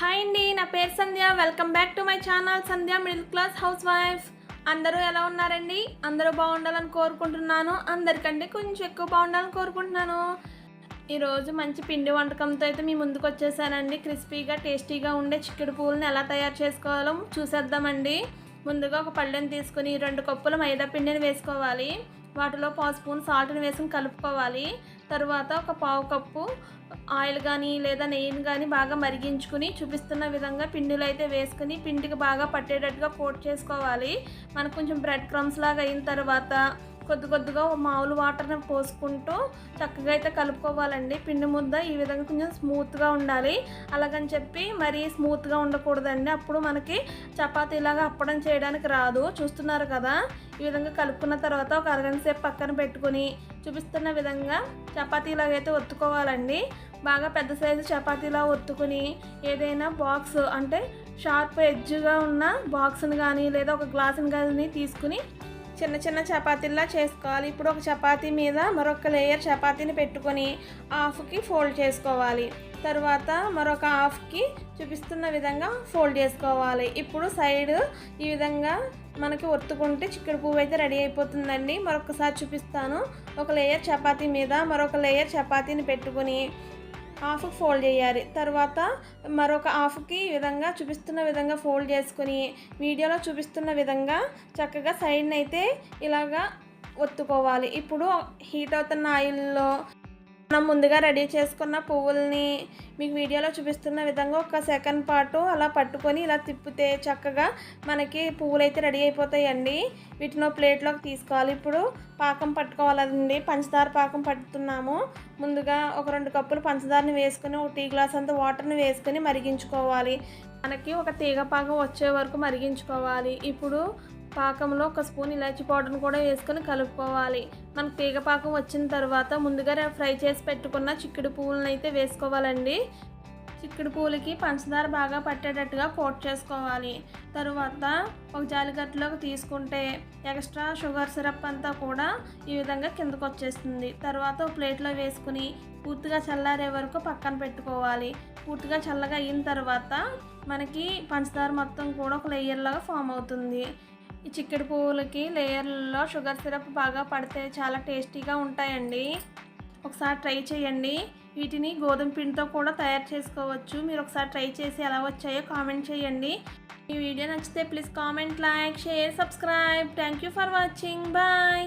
Hi అండి నా పేరు Sandhya. Welcome back to my channel Sandhya middle class housewife అందరూ ఎలా ఉన్నారండి? అందరూ బాగుండాలని కోరుకుంటున్నాను. అందరికంటే కొంచెం ఎక్కువ బాగుండాలని కోరుకుంటున్నాను. ఈరోజు మంచి పిండి వంటకంతో అయితే మీ ముందుకు వచ్చేసానండి. క్రిస్పీగా టేస్టీగా ఉండే చిక్కుడు పువ్వులను ఎలా తయారు చేసుకోవాలో చూసేద్దామండి. ముందుగా ఒక పళ్ళెని తీసుకుని రెండు కప్పుల మైదా పిండిని వేసుకోవాలి. వాటిలో పావు స్పూన్ సాల్ట్ని వేసుకుని కలుపుకోవాలి. తర్వాత ఒక పావు కప్పు ఆయిల్ కానీ లేదా నెయ్యిని కానీ బాగా మరిగించుకుని చూపిస్తున్న విధంగా పిండిలో అయితే వేసుకుని పిండికి బాగా పట్టేటట్టుగా కోట్ చేసుకోవాలి. మనకు కొంచెం బ్రెడ్ క్రమ్స్ లాగా అయిన తర్వాత కొద్ది కొద్దిగా మామూలు వాటర్ని పోసుకుంటూ చక్కగా అయితే కలుపుకోవాలండి. పిండి ముద్ద ఈ విధంగా కొంచెం స్మూత్గా ఉండాలి. అలాగని చెప్పి మరీ స్మూత్గా ఉండకూడదండి. అప్పుడు మనకి చపాతీలాగా అప్పడం చేయడానికి రాదు. చూస్తున్నారు కదా? ఈ విధంగా కలుపుకున్న తర్వాత ఒక అరగంట సేపు పక్కన పెట్టుకుని చూపిస్తున్న విధంగా చపాతీలాగా అయితే ఒత్తుకోవాలండి. బాగా పెద్ద సైజు చపాతీలా ఒత్తుకుని ఏదైనా బాక్స్ అంటే షార్ప్ ఎడ్జ్గా ఉన్న బాక్స్ని కానీ లేదా ఒక గ్లాసుని కానీ తీసుకుని చిన్న చిన్న చపాతీల్లా చేసుకోవాలి. ఇప్పుడు ఒక చపాతీ మీద మరొక లేయర్ చపాతీని పెట్టుకొని హాఫ్కి ఫోల్డ్ చేసుకోవాలి. తర్వాత మరొక హాఫ్కి చూపిస్తున్న విధంగా ఫోల్డ్ చేసుకోవాలి. ఇప్పుడు సైడ్ ఈ విధంగా మనకి ఒత్తుకుంటే చిక్కుడు పువ్వు అయితే రెడీ అయిపోతుందండి. మరొకసారి చూపిస్తాను. ఒక లేయర్ చపాతీ మీద మరొక లేయర్ చపాతీని పెట్టుకుని హాఫ్ ఫోల్డ్ చేయాలి. తర్వాత మరొక హాఫ్కి ఈ విధంగా చూపిస్తున్న విధంగా ఫోల్డ్ చేసుకుని వీడియోలో చూపిస్తున్న విధంగా చక్కగా సైడ్ని అయితే ఇలాగా ఒత్తుకోవాలి. ఇప్పుడు హీట్ అవుతున్న ఆయిల్లో మనం ముందుగా రెడీ చేసుకున్న పువ్వుల్ని మీకు వీడియోలో చూపిస్తున్న విధంగా ఒక సెకండ్ పాటు అలా పట్టుకొని ఇలా తిప్పితే చక్కగా మనకి పువ్వులు అయితే రెడీ అయిపోతాయండి. వీటిని ప్లేట్లోకి తీసుకోవాలి. ఇప్పుడు పాకం పట్టుకోవాలండి. పంచదార పాకం పట్టుతున్నాము. ముందుగా ఒక రెండు కప్పులు పంచదారని వేసుకొని ఒక టీ గ్లాస్ అంత వాటర్ని వేసుకొని మరిగించుకోవాలి. మనకి ఒక తీగ పాకం వచ్చే వరకు మరిగించుకోవాలి. ఇప్పుడు పాకంలో ఒక స్పూన్ ఇలాచి పౌడర్ని కూడా వేసుకొని కలుపుకోవాలి. మనకు తీగ పాకం వచ్చిన తర్వాత ముందుగా ఫ్రై చేసి పెట్టుకున్న చిక్కుడు పువ్వులను అయితే వేసుకోవాలండి. చిక్కుడు పువ్వులకి పంచదార బాగా పట్టేటట్టుగా కోట్ చేసుకోవాలి. తరువాత ఒక జాలిగట్టులోకి తీసుకుంటే ఎక్స్ట్రా షుగర్ సిరప్ అంతా కూడా ఈ విధంగా కిందకు వచ్చేస్తుంది. తర్వాత ఒక ప్లేట్లో వేసుకుని పూర్తిగా చల్లారే వరకు పక్కన పెట్టుకోవాలి. పూర్తిగా చల్లగా అయిన తర్వాత మనకి పంచదార మొత్తం కూడా ఒక లేయర్ లాగా ఫామ్ అవుతుంది. ఈ చిక్కుడు పువ్వులకి లేయర్లలో షుగర్ సిరప్ బాగా పడితే చాలా టేస్టీగా ఉంటాయండి. ఒకసారి ట్రై చేయండి. వీటిని గోధుమ పిండితో కూడా తయారు చేసుకోవచ్చు. మీరు ఒకసారి ట్రై చేసి ఎలా వచ్చాయో కామెంట్ చేయండి. ఈ వీడియో నచ్చితే please comment like share subscribe. Thank you for watching. Bye.